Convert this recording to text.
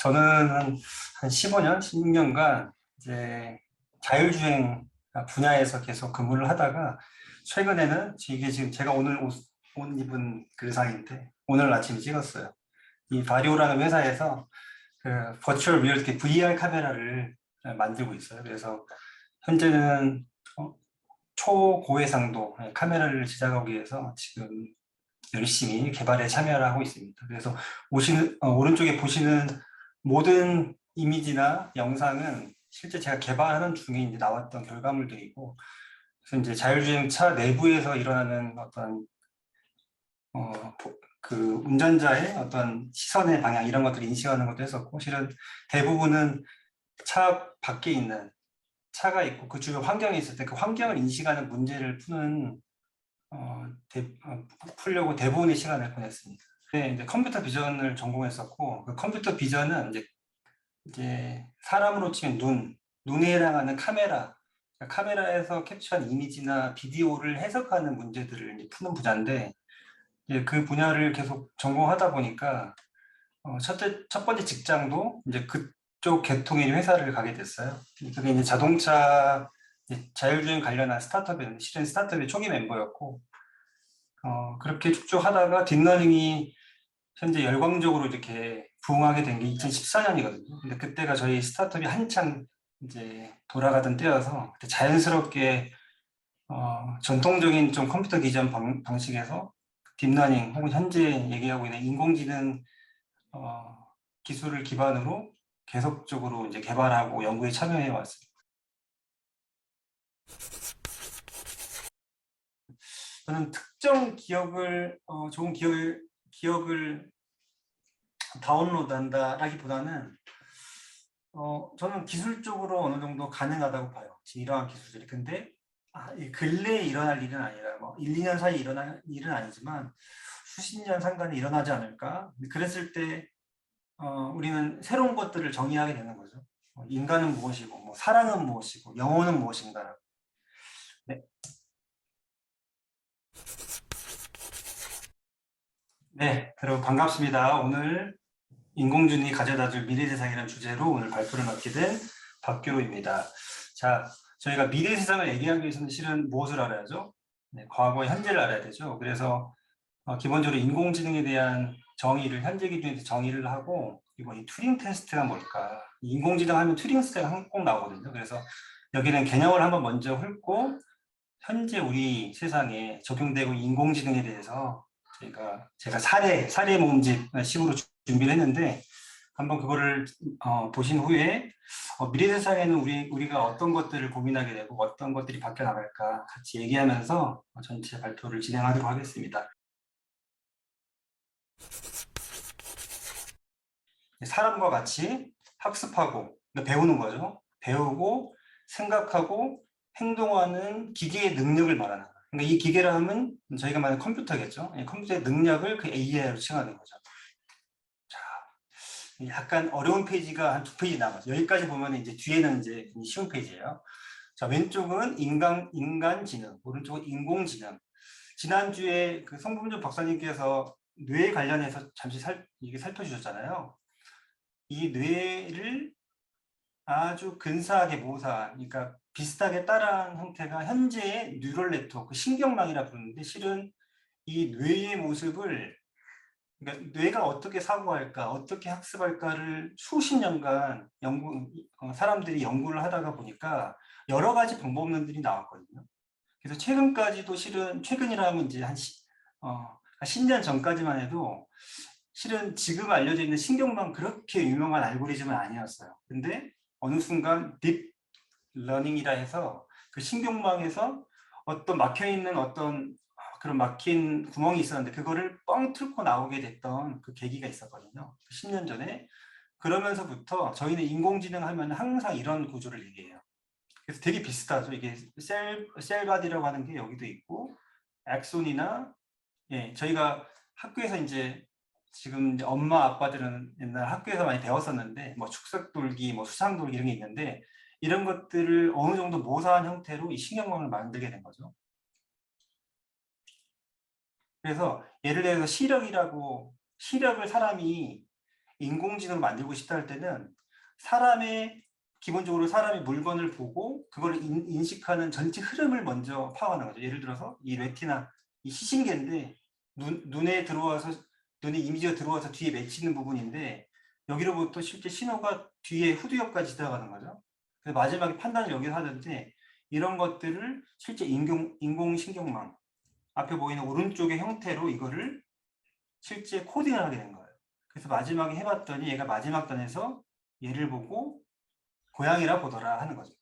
저는 한, 한 15년, 16년간 이제 자율주행 분야에서 계속 근무를 하다가 최근에는 이게 지금 제가 오늘 옷, 옷 입은 그 의상인데 오늘 아침에 찍었어요. 이 바리오라는 회사에서 그 버추얼 리얼티 VR 카메라를 만들고 있어요. 그래서 현재는 어, 초고해상도 카메라를 제작하기 위해서 지금 열심히 개발에 참여를 하고 있습니다. 그래서 오시는 어, 오른쪽에 보시는 모든 이미지나 영상은 실제 제가 개발하는 중에 이제 나왔던 결과물들이고 그래서 이제 자율주행차 내부에서 일어나는 어떤 어, 그 운전자의 어떤 시선의 방향 이런 것들을 인식하는 것도 했었고 실은 대부분은 차 밖에 있는 차가 있고 그 주변 환경이 있을 때 그 환경을 인식하는 문제를 푸는 어, 대, 어, 풀려고 대부분의 시간을 보냈습니다. 네, 이제 컴퓨터 비전을 전공했었고 그 컴퓨터 비전은 이제 이제 사람으로 치면 눈, 눈에 해당하는 카메라, 그러니까 카메라에서 캡처한 이미지나 비디오를 해석하는 문제들을 푸는 분야인데 이제 그 분야를 계속 전공하다 보니까 어, 첫, 첫 번째 직장도 이제 그쪽 계통의 회사를 가게 됐어요. 그게 이제 자동차 이제 자율주행 관련한 스타트업이었는데 실은 스타트업의 초기 멤버였고 어, 그렇게 쭉쭉 하다가 딥러닝이 현재 열광적으로 이렇게 부흥하게 된 게 2014년이거든요. 근데 그때가 저희 스타트업이 한창 이제 돌아가던 때여서 자연스럽게 어, 전통적인 좀 컴퓨터 기전 방, 방식에서 딥러닝 혹은 현재 얘기하고 있는 인공지능 어, 기술을 기반으로 계속적으로 이제 개발하고 연구에 참여해 왔습니다. 저는 특정 기억을 어, 좋은 기억을 기억을 다운로드한다라기보다는 어, 저는 기술적으로 어느 정도 가능하다고 봐요. 이러한 기술들이. 근데 아, 이 근래에 일어날 일은 아니라 뭐 1, 2년 사이에 일어날 일은 아니지만 수십 년 상간에 일어나지 않을까? 그랬을 때 어, 우리는 새로운 것들을 정의하게 되는 거죠. 뭐 인간은 무엇이고, 뭐 사랑은 무엇이고, 영혼은 무엇인가. 네. 네, 여러분 반갑습니다. 오늘 인공지능이 가져다줄 미래세상이라는 주제로 오늘 발표를 맡게 된 박규로입니다. 자, 저희가 미래세상을 얘기하기 위해서는 실은 무엇을 알아야죠? 네, 과거, 현재를 알아야 되죠. 그래서 어, 기본적으로 인공지능에 대한 정의를 현재 기준에서 정의를 하고 그리고 이 튜링 테스트가 뭘까? 인공지능 하면 튜링 테스트가 꼭 나오거든요. 그래서 여기는 개념을 한번 먼저 훑고 현재 우리 세상에 적용되고 인공지능에 대해서 제가 제가 사례 사례 모음집 식으로 준비를 했는데 한번 그거를 어, 보신 후에 어, 미래 세상에는 우리 우리가 어떤 것들을 고민하게 되고 어떤 것들이 바뀌어 나갈까 같이 얘기하면서 전체 발표를 진행하도록 하겠습니다. 사람과 같이 학습하고 그러니까 배우는 거죠. 배우고 생각하고 행동하는 기계의 능력을 말하는 거예요. 그러니까 이 기계를 하면 저희가 말하는 컴퓨터겠죠. 컴퓨터의 능력을 그 AI로 칭하는 거죠. 자, 약간 어려운 페이지가 한 두 페이지 남았어요. 여기까지 보면 이제 뒤에는 이제 쉬운 페이지예요. 자, 왼쪽은 인간 인간지능, 오른쪽은 인공지능. 지난주에 그 성범준 박사님께서 뇌 관련해서 잠시 살, 이게 살펴주셨잖아요. 이 뇌를 아주 근사하게 모사, 그러니까 비슷하게 따라한 형태가 현재의 뉴럴 네트워크, 신경망이라 부르는데 실은 이 뇌의 모습을 그러니까 뇌가 어떻게 사고할까, 어떻게 학습할까를 수십 년간 연구, 어, 사람들이 연구를 하다가 보니까 여러 가지 방법론들이 나왔거든요. 그래서 최근까지도 실은 최근이라면 이제 한 시, 어, 10년 전까지만 해도 실은 지금 알려져 있는 신경망 그렇게 유명한 알고리즘은 아니었어요. 근데 어느 순간 딥 러닝이라 해서 그 신경망에서 어떤 막혀 있는 어떤 그런 막힌 구멍이 있었는데 그거를 뻥 뚫고 나오게 됐던 그 계기가 있었거든요. 10년 전에 그러면서부터 저희는 인공지능 하면 항상 이런 구조를 얘기해요. 그래서 되게 비슷하죠. 이게 셀, 셀바디라고 하는 게 여기도 있고 엑손이나 예, 저희가 학교에서 이제 지금 이제 엄마 아빠들은 옛날 학교에서 많이 배웠었는데 뭐 축석 돌기, 뭐 수상 돌기 이런 게 있는데 이런 것들을 어느 정도 모사한 형태로 이 신경망을 만들게 된 거죠. 그래서 예를 들어서 시력이라고 시력을 사람이 인공지능을 만들고 싶다 할 때는 사람의 기본적으로 사람이 물건을 보고 그걸 인, 인식하는 전체 흐름을 먼저 파악하는 거죠. 예를 들어서 이 레티나 이 시신계인데 눈, 눈에 들어와서 눈에 이미지가 들어와서 뒤에 맺히는 부분인데 여기로부터 실제 신호가 뒤에 후두엽까지 들어가는 거죠. 그래서 마지막에 판단을 여기서 하는데 이런 것들을 실제 인공, 인공신경망 앞에 보이는 오른쪽의 형태로 이거를 실제 코딩을 하게 된 거예요. 그래서 마지막에 해봤더니 얘가 마지막 단에서 얘를 보고 고양이라 보더라 하는 거죠.